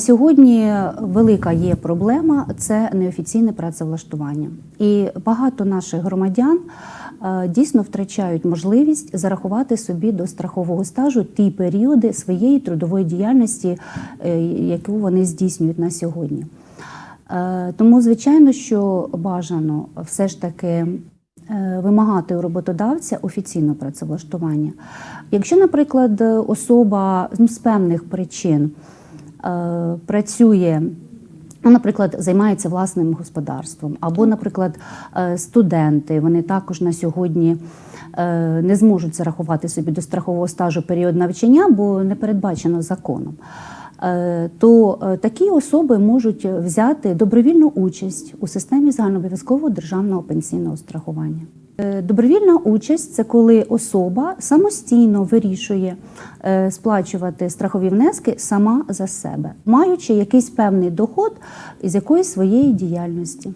Сьогодні велика є проблема це неофіційне працевлаштування, і багато наших громадян е, дійсно втрачають можливість зарахувати собі до страхового стажу ті періоди своєї трудової діяльності, е, яку вони здійснюють на сьогодні. Е, Тому, звичайно, що бажано все ж таки вимагати у роботодавця офіційного працевлаштування. Якщо, наприклад, особа з певних причин працює. Ну, наприклад, займається власним господарством, або, наприклад, е, студенти, вони також на сьогодні е, не зможуть зарахувати собі до страхового стажу період навчання, бо не передбачено законом. Е, То е, такі особи можуть взяти добровільну участь у системі загальнообов'язкового державного пенсійного страхування. Е, Добровільна участь це коли особа самостійно вирішує е, сплачувати страхові внески сама за себе, маючи якийсь певний доход із якоїсь своєї діяльності.